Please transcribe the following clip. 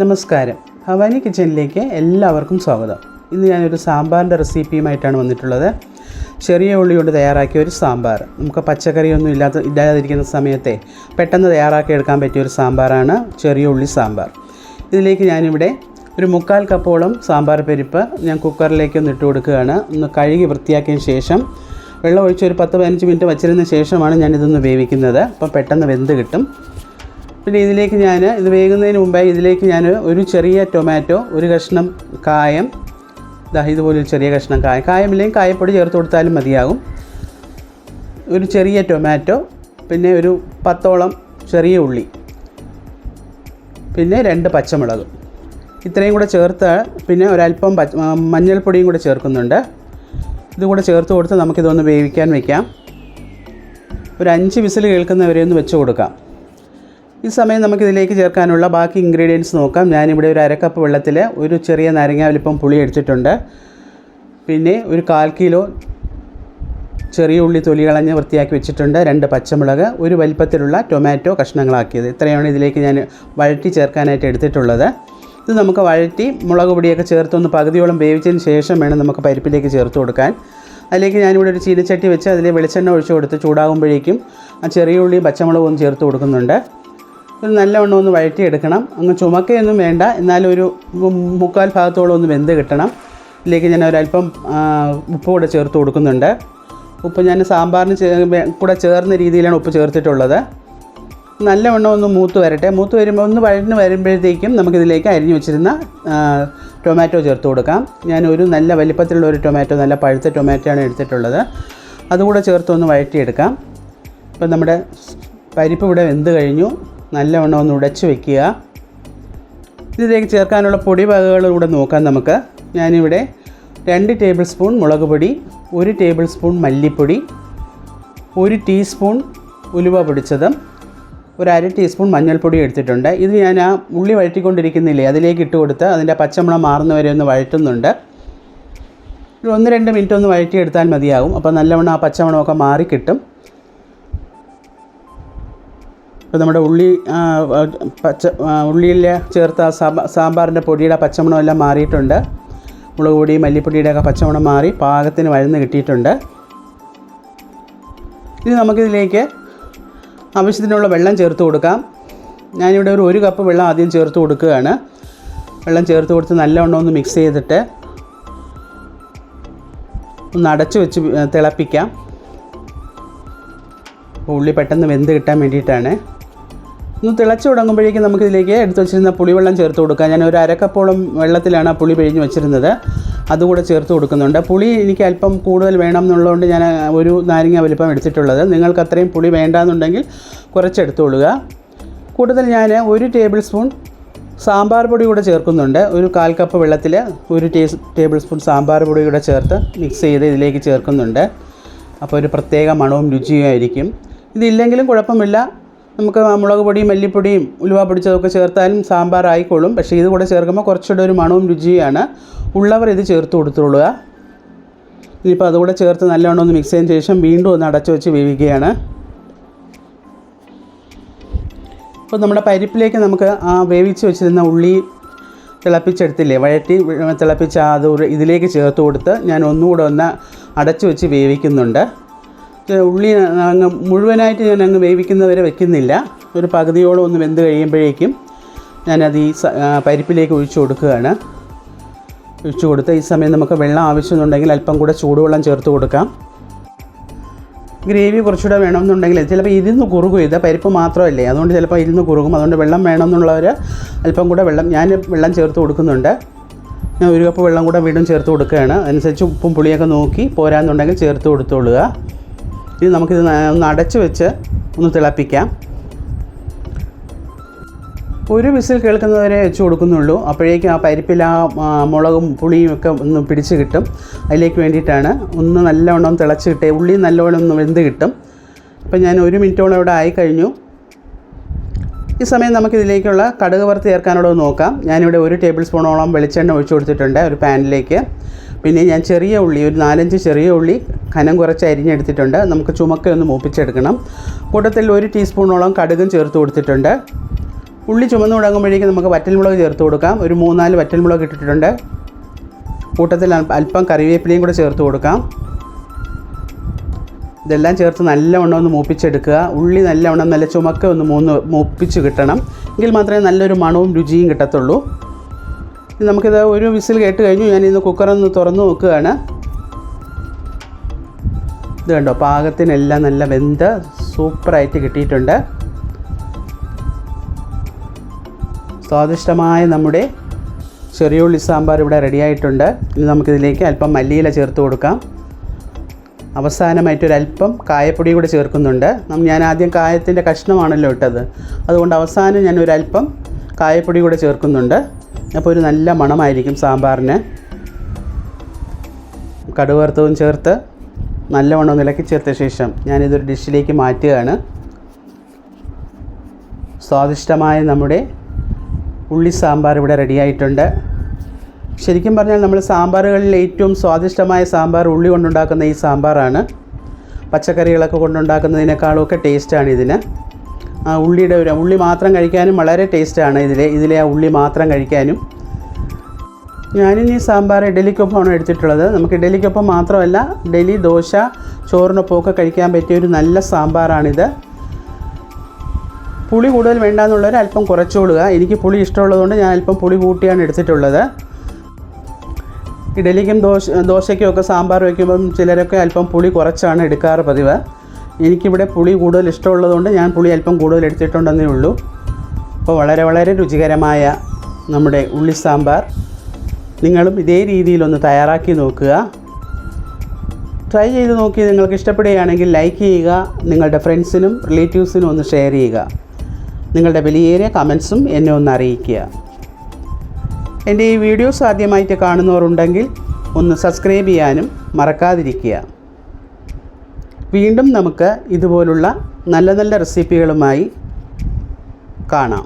നമസ്കാരം. ഹവാനി കിച്ചണിലേക്ക് എല്ലാവർക്കും സ്വാഗതം. ഇന്ന് ഞാനൊരു സാമ്പാറിന്റെ റെസിപ്പിയുമായിട്ടാണ് വന്നിട്ടുള്ളത്. ചെറിയ ഉള്ളി കൊണ്ട് തയ്യാറാക്കിയ ഒരു സാമ്പാർ. നമുക്ക് പച്ചക്കറിയൊന്നും ഇല്ലാത്ത ഇല്ലാതിരിക്കുന്ന സമയത്തെ പെട്ടെന്ന് തയ്യാറാക്കി എടുക്കാൻ പറ്റിയ ഒരു സാമ്പാറാണ് ചെറിയ ഉള്ളി സാമ്പാർ. ഇതിലേക്ക് ഞാനിവിടെ ഒരു മുക്കാൽ കപ്പോളം സാമ്പാർ പരിപ്പ് ഞാൻ കുക്കറിലേക്ക് ഒന്ന് ഇട്ട് കൊടുക്കുകയാണ്. ഒന്ന് കഴുകി വൃത്തിയാക്കിയതിന് ശേഷം വെള്ളം ഒഴിച്ച് ഒരു പത്ത് പതിനഞ്ച് മിനിറ്റ് വച്ചിരുന്ന ശേഷമാണ് ഞാൻ ഇതൊന്ന് വേവിക്കുന്നത്. അപ്പോൾ പെട്ടെന്ന് വെന്ത് കിട്ടും. പിന്നെ ഇതിലേക്ക് ഞാൻ ഇത് വേകുന്നതിന് മുമ്പായി ഇതിലേക്ക് ഞാൻ ഒരു ചെറിയ ടൊമാറ്റോ ഒരു കഷ്ണം കായം. ദാ ഇതുപോലൊരു ചെറിയ കഷ്ണം കായം. കായമില്ലെങ്കിൽ കായപ്പൊടി ചേർത്ത് കൊടുത്താലും മതിയാകും. ഒരു ചെറിയ ടൊമാറ്റോ പിന്നെ ഒരു പത്തോളം ചെറിയ ഉള്ളി പിന്നെ രണ്ട് പച്ചമുളക്. ഇത്രയും കൂടെ ചേർത്ത് പിന്നെ ഒരല്പം പച്ച മഞ്ഞൾപ്പൊടിയും കൂടെ ചേർക്കുന്നുണ്ട്. ഇതും കൂടെ ചേർത്ത് കൊടുത്ത് നമുക്കിതൊന്ന് വേവിക്കാൻ വയ്ക്കാം ഒരു അഞ്ച് വിസിൽ കേൾക്കുന്നവരെ ഒന്ന് വെച്ച് കൊടുക്കാം. ഈ സമയം നമുക്കിതിലേക്ക് ചേർക്കാനുള്ള ബാക്കി ഇൻഗ്രീഡിയൻസ് നോക്കാം. ഞാനിവിടെ ഒരു അരക്കപ്പ് വെള്ളത്തിൽ ഒരു ചെറിയ നാരങ്ങ വലിപ്പം പുളി എടുത്തിട്ടുണ്ട്. പിന്നെ ഒരു കാൽ കിലോ ചെറിയ ഉള്ളി തൊലി കളഞ്ഞ് വൃത്തിയാക്കി വെച്ചിട്ടുണ്ട്. രണ്ട് പച്ചമുളക് ഒരു വലിപ്പത്തിലുള്ള ടൊമാറ്റോ കഷ്ണങ്ങളാക്കിയത്. ഇത്രയാണ് ഇതിലേക്ക് ഞാൻ വഴറ്റി ചേർക്കാനായിട്ട് എടുത്തിട്ടുള്ളത്. ഇത് നമുക്ക് വഴറ്റി മുളക് പൊടിയൊക്കെ ചേർത്തൊന്ന് പകുതിയോളം വേവിച്ചതിന് ശേഷം വേണം നമുക്ക് പരിപ്പിലേക്ക് ചേർത്ത് കൊടുക്കാൻ. അതിലേക്ക് ഞാനിവിടെ ഒരു ചീനച്ചട്ടി വെച്ച് അതിൽ വെളിച്ചെണ്ണ ഒഴിച്ച് കൊടുത്ത് ചൂടാകുമ്പോഴേക്കും ആ ചെറിയ ഉള്ളിയും പച്ചമുളകും ഒന്ന് ചേർത്ത് കൊടുക്കുന്നുണ്ട്. ഒരു നല്ലവണ്ണം ഒന്ന് വഴറ്റിയെടുക്കണം. അങ്ങ് ചുമക്കയൊന്നും വേണ്ട. എന്നാലും ഒരു മുക്കാൽ ഭാഗത്തോളം ഒന്ന് വെന്ത് കിട്ടണം. ഇതിലേക്ക് ഞാൻ ഒരല്പം ഉപ്പ് കൂടെ ചേർത്ത് കൊടുക്കുന്നുണ്ട്. ഉപ്പ് ഞാൻ സാമ്പാറിന് കൂടെ ചേർന്ന രീതിയിലാണ് ഉപ്പ് ചേർത്തിട്ടുള്ളത്. നല്ലവണ്ണം ഒന്ന് മൂത്ത് വരട്ടെ. മൂത്ത് വരുമ്പോൾ ഒന്ന് വഴന്ന് വരുമ്പോഴത്തേക്കും നമുക്കിതിലേക്ക് അരിഞ്ഞു വെച്ചിരുന്ന ടൊമാറ്റോ ചേർത്ത് കൊടുക്കാം. ഞാൻ ഒരു നല്ല വലിപ്പത്തിലുള്ള ഒരു ടൊമാറ്റോ നല്ല പഴുത്ത ടൊമാറ്റോ ആണ് എടുത്തിട്ടുള്ളത്. അതുകൂടെ ചേർത്ത് ഒന്ന് വഴറ്റിയെടുക്കാം. ഇപ്പം നമ്മുടെ പരിപ്പ് ഇവിടെ വെന്ത് കഴിഞ്ഞു. നല്ലവണ്ണം ഒന്ന് ഉടച്ച് വെക്കുക. ഇതിലേക്ക് ചേർക്കാനുള്ള പൊടി വകകൾ കൂടെ നോക്കാം നമുക്ക്. ഞാനിവിടെ രണ്ട് ടേബിൾ സ്പൂൺ മുളക് പൊടി ഒരു ടേബിൾ സ്പൂൺ മല്ലിപ്പൊടി ഒരു ടീസ്പൂൺ ഉലുവ പൊടിച്ചതും ഒരു അര ടീസ്പൂൺ മഞ്ഞൾപ്പൊടി എടുത്തിട്ടുണ്ട്. ഇത് ഞാൻ ആ ഉള്ളി വഴറ്റിക്കൊണ്ടിരിക്കുന്നില്ലേ അതിലേക്ക് ഇട്ട് കൊടുത്ത് അതിന്റെ പച്ചമണം മാറുന്നവരെ ഒന്ന് വഴറ്റുന്നുണ്ട്. ഒരു ഒന്ന് രണ്ട് മിനിറ്റ് ഒന്ന് വഴറ്റിയെടുത്താൽ മതിയാകും. അപ്പോൾ നല്ലവണ്ണം ആ പച്ചമണമൊക്കെ മാറി കിട്ടും. ഇപ്പോൾ നമ്മുടെ ഉള്ളി പച്ച ഉള്ളിയിൽ ചേർത്ത സാമ്പാ സാമ്പാറിന്റെ പൊടിയുടെ പച്ചമണം എല്ലാം മാറിയിട്ടുണ്ട്. മുളക് പൊടി മല്ലിപ്പൊടിയുടെ ഒക്കെ പച്ചമണം മാറി പാകത്തിന് വഴന്ന് കിട്ടിയിട്ടുണ്ട്. ഇനി നമുക്കിതിലേക്ക് ആവശ്യത്തിനുള്ള വെള്ളം ചേർത്ത് കൊടുക്കാം. ഞാനിവിടെ ഒരു ഒരു കപ്പ് വെള്ളം ആദ്യം ചേർത്ത് കൊടുക്കുകയാണ്. വെള്ളം ചേർത്ത് കൊടുത്ത് നല്ലവണ്ണം ഒന്ന് മിക്സ് ചെയ്തിട്ട് ഒന്ന് അടച്ചു വെച്ച് തിളപ്പിക്കാം. ഉള്ളി പെട്ടെന്ന് വെന്ത് കിട്ടാൻ വേണ്ടിയിട്ടാണ്. ഒന്ന് തിളച്ച് തുടങ്ങുമ്പോഴേക്കും നമുക്കിതിലേക്ക് എടുത്ത് വെച്ചിരുന്ന പുളിവെള്ളം ചേർത്ത് കൊടുക്കാം. ഞാൻ ഒരു അരക്കപ്പോളം വെള്ളത്തിലാണ് ആ പുളി പിഴിഞ്ഞ് വെച്ചിരുന്നത്. അതുകൂടെ ചേർത്ത് കൊടുക്കുന്നുണ്ട്. പുളി എനിക്ക് അല്പം കൂടുതൽ വേണം എന്നുള്ളതുകൊണ്ട് ഞാൻ ഒരു നാരങ്ങ വലിപ്പം എടുത്തിട്ടുള്ളത്. നിങ്ങൾക്ക് അത്രയും പുളി വേണ്ടാന്നുണ്ടെങ്കിൽ കുറച്ചെടുത്തോളുക. കൂടുതൽ ഞാൻ ഒരു ടേബിൾ സ്പൂൺ സാമ്പാർ പൊടി കൂടെ ചേർക്കുന്നുണ്ട്. ഒരു കാൽ കപ്പ് വെള്ളത്തിൽ ഒരു ടേ ടേബിൾ സ്പൂൺ സാമ്പാർ പൊടി കൂടെ ചേർത്ത് മിക്സ് ചെയ്ത് ഇതിലേക്ക് ചേർക്കുന്നുണ്ട്. അപ്പോൾ ഒരു പ്രത്യേക മണവും രുചിയും ആയിരിക്കും. ഇതില്ലെങ്കിലും കുഴപ്പമില്ല. നമുക്ക് മുളക് പൊടിയും മല്ലിപ്പൊടിയും ഉലുവ പൊടിച്ചതൊക്കെ ചേർത്താലും സാമ്പാർ ആയിക്കോളും പക്ഷേ ഇത് കൂടെ ചേർക്കുമ്പോൾ കുറച്ചുകൂടെ ഒരു മണവും രുചിയാണ് ഉള്ളവർ ഇത് ചേർത്ത് കൊടുത്തോളുക. ഇനിയിപ്പോൾ അതുകൂടെ ചേർത്ത് നല്ലവണ്ണം ഒന്ന് മിക്സ് ചെയ്തതിന് ശേഷം വീണ്ടും ഒന്ന് അടച്ചു വെച്ച് വേവിക്കുകയാണ്. അപ്പോൾ നമ്മുടെ പരിപ്പിലേക്ക് നമുക്ക് ആ വേവിച്ച് വെച്ചിരുന്ന ഉള്ളി തിളപ്പിച്ചെടുത്തില്ലേ വഴറ്റി തിളപ്പിച്ച് അത് ഇതിലേക്ക് ചേർത്ത് കൊടുത്ത് ഞാൻ ഒന്നുകൂടെ ഒന്ന് അടച്ചു വെച്ച് വേവിക്കുന്നുണ്ട്. ഉള്ളി അങ്ങ് മുഴുവനായിട്ട് ഞാൻ അങ്ങ് വേവിക്കുന്നവരെ വെക്കുന്നില്ല. ഒരു പകുതിയോളം ഒന്ന് വെന്ത് കഴിയുമ്പോഴേക്കും ഞാനത് ഈ പരിപ്പിലേക്ക് ഒഴിച്ചു കൊടുക്കുകയാണ്. ഒഴിച്ചു കൊടുത്ത് ഈ സമയം നമുക്ക് വെള്ളം ആവശ്യമുണ്ടെങ്കിൽ അല്പം കൂടെ ചൂടുവെള്ളം ചേർത്ത് കൊടുക്കാം. ഗ്രേവി കുറച്ചുകൂടെ വേണമെന്നുണ്ടെങ്കിൽ ചിലപ്പോൾ ഇരുന്ന് കുറുകും. ഇത് പരിപ്പ് മാത്രമല്ലേ? അതുകൊണ്ട് ചിലപ്പോൾ ഇരുന്ന് കുറുകും. അതുകൊണ്ട് വെള്ളം വേണമെന്നുള്ളവർ അല്പം കൂടെ വെള്ളം ഞാൻ വെള്ളം ചേർത്ത് കൊടുക്കുന്നുണ്ട്. ഞാൻ ഒരു കപ്പ് വെള്ളം കൂടെ വീണ്ടും ചേർത്ത് കൊടുക്കുകയാണ്. അതനുസരിച്ച് ഉപ്പും പുളിയൊക്കെ നോക്കി പോരാന്നുണ്ടെങ്കിൽ ചേർത്ത് കൊടുത്തോളുക. ഇനി നമുക്കിത് ഒന്ന് അടച്ച് വെച്ച് ഒന്ന് തിളപ്പിക്കാം. ഒരു വിസിൽ കേൾക്കുന്നവരെ വെച്ച് കൊടുക്കുന്നുള്ളൂ. അപ്പോഴേക്കും ആ പരിപ്പിൽ ആ, മുളകും പുളിയും ഒക്കെ ഒന്ന് പിടിച്ച് കിട്ടും. അതിലേക്ക് വേണ്ടിയിട്ടാണ് ഒന്ന് നല്ലവണ്ണം തിളച്ച് കിട്ടേ ഉള്ളി നല്ലവണ്ണം ഒന്ന് വെന്ത് കിട്ടും. അപ്പം ഞാൻ ഒരു മിനിറ്റോളം ഇവിടെ ആയിക്കഴിഞ്ഞു ഈ സമയം നമുക്കിതിലേക്കുള്ള കടുക് വറുത്ത് ചേർക്കാനുള്ളത് നോക്കാം. ഞാനിവിടെ ഒരു ടേബിൾ സ്പൂണോളം വെളിച്ചെണ്ണ ഒഴിച്ചു കൊടുത്തിട്ടുണ്ട് ഒരു പാനിലേക്ക്. പിന്നെ ഞാൻ ചെറിയ ഉള്ളി ഒരു നാലഞ്ച് ചെറിയ ഉള്ളി കനം കുറച്ച് അരിഞ്ഞെടുത്തിട്ടുണ്ട്. നമുക്ക് ചുമക്ക ഒന്ന് മൂപ്പിച്ചെടുക്കണം. കൂട്ടത്തിൽ ഒരു ടീസ്പൂണോളം കടുകും ചേർത്ത് കൊടുത്തിട്ടുണ്ട്. ഉള്ളി ചുമന്ന് തുടങ്ങുമ്പോഴേക്കും നമുക്ക് വറ്റൽമുളക് ചേർത്ത് കൊടുക്കാം. ഒരു മൂന്നാൽ വറ്റൽമുളക് ഇട്ടിട്ടുണ്ട്. കൂട്ടത്തിൽ അല്പം കറിവേപ്പിലയും കൂടെ ചേർത്ത് കൊടുക്കാം. ഇതെല്ലാം ചേർത്ത് നല്ലവണ്ണം ഒന്ന് മൂപ്പിച്ചെടുക്കുക. ഉള്ളി നല്ലവണ്ണം നല്ല ചുമക്ക ഒന്ന് മൂന്ന് മൂപ്പിച്ച് കിട്ടണം. എങ്കിൽ മാത്രമേ നല്ലൊരു മണവും രുചിയും കിട്ടത്തുള്ളൂ. നമുക്കിത് ഒരു വിസിൽ കേട്ട് കഴിഞ്ഞു. ഞാനിന്ന് കുക്കറൊന്ന് തുറന്ന് നോക്കുകയാണ്. ഇത് കണ്ടോ പാകത്തിനെല്ലാം നല്ല വെന്ത് സൂപ്പറായിട്ട് കിട്ടിയിട്ടുണ്ട്. സ്വാദിഷ്ടമായ നമ്മുടെ ചെറിയുള്ളി സാമ്പാർ ഇവിടെ റെഡിയായിട്ടുണ്ട് ഇനി നമുക്കിതിലേക്ക് അല്പം മല്ലിയില ചേർത്ത് കൊടുക്കാം. അവസാനമായിട്ടൊരല്പം കായപ്പൊടി കൂടെ ചേർക്കുന്നുണ്ട്. ഞാൻ ആദ്യം കായത്തിന്റെ കഷ്ണമാണല്ലോ ഇട്ടത്. അതുകൊണ്ട് അവസാനം ഞാൻ ഒരല്പം കായപ്പൊടി കൂടെ ചേർക്കുന്നുണ്ട്. അപ്പോൾ ഒരു നല്ല മണമായിരിക്കും സാമ്പാറിന്. കടുവറുത്തവും ചേർത്ത് നല്ലവണ്ണം നിലക്കി ചേർത്ത ശേഷം ഞാനിതൊരു ഡിഷിലേക്ക് മാറ്റുകയാണ്. സ്വാദിഷ്ടമായ നമ്മുടെ ഉള്ളി സാമ്പാർ ഇവിടെ റെഡിയായിട്ടുണ്ട് ശരിക്കും പറഞ്ഞാൽ നമ്മൾ സാമ്പാറുകളിൽ ഏറ്റവും സ്വാദിഷ്ടമായ സാമ്പാർ ഉള്ളി കൊണ്ടുണ്ടാക്കുന്ന ഈ സാമ്പാറാണ്. പച്ചക്കറികളൊക്കെ കൊണ്ടുണ്ടാക്കുന്നതിനേക്കാളും ഒക്കെ ടേസ്റ്റാണ് ഇതിന്. ഉള്ളിയുടെ ഒരു ഉള്ളി മാത്രം കഴിക്കാനും വളരെ ടേസ്റ്റാണ് ഇതിലെ ഇതിലെ ആ ഉള്ളി മാത്രം കഴിക്കാനും. ഞാനിന്ന് ഈ സാമ്പാർ ഇഡലിക്കൊപ്പമാണ് എടുത്തിട്ടുള്ളത്. നമുക്ക് ഇഡലിക്കൊപ്പം മാത്രമല്ല ഇഡലി ദോശ ചോറിനൊപ്പം ഒക്കെ കഴിക്കാൻ പറ്റിയ ഒരു നല്ല സാമ്പാറാണിത്. പുളി കൂടുതൽ വേണ്ടാന്നുള്ളവർ അല്പം കുറച്ചുകൊള്ളുക എനിക്ക് പുളി ഇഷ്ടമുള്ളതുകൊണ്ട് ഞാൻ അല്പം പുളി കൂട്ടിയാണ് എടുത്തിട്ടുള്ളത്. ഇഡലിക്കും ദോശ ദോശയ്ക്കും ഒക്കെ സാമ്പാർ വയ്ക്കുമ്പം ചിലരൊക്കെ അല്പം പുളി കുറച്ചാണ് എടുക്കാറ് പതിവ്. എനിക്കിവിടെ പുളി കൂടുതൽ ഇഷ്ടമുള്ളതുകൊണ്ട് ഞാൻ പുളി അല്പം കൂടുതൽ എടുത്തിട്ടുണ്ടെന്നേ ഉള്ളൂ. അപ്പോൾ വളരെ വളരെ രുചികരമായ നമ്മുടെ ഉള്ളി സാമ്പാർ. നിങ്ങളും ഇതേ രീതിയിലൊന്ന് തയ്യാറാക്കി നോക്കുക. ട്രൈ ചെയ്ത് നോക്കി നിങ്ങൾക്ക് ഇഷ്ടപ്പെടുകയാണെങ്കിൽ ലൈക്ക് ചെയ്യുക നിങ്ങളുടെ ഫ്രണ്ട്സിനും റിലേറ്റീവ്സിനും ഒന്ന് ഷെയർ ചെയ്യുക. നിങ്ങളുടെ വലിയേറിയ കമൻസും എന്നെ ഒന്ന് അറിയിക്കുക. എന്റെ ഈ വീഡിയോസ് ആദ്യമായിട്ട് കാണുന്നവരുണ്ടെങ്കിൽ ഒന്ന് സബ്സ്ക്രൈബ് ചെയ്യാനും മറക്കാതിരിക്കുക. വീണ്ടും നമുക്ക് ഇതുപോലുള്ള നല്ല നല്ല റെസിപ്പികളുമായി കാണാം.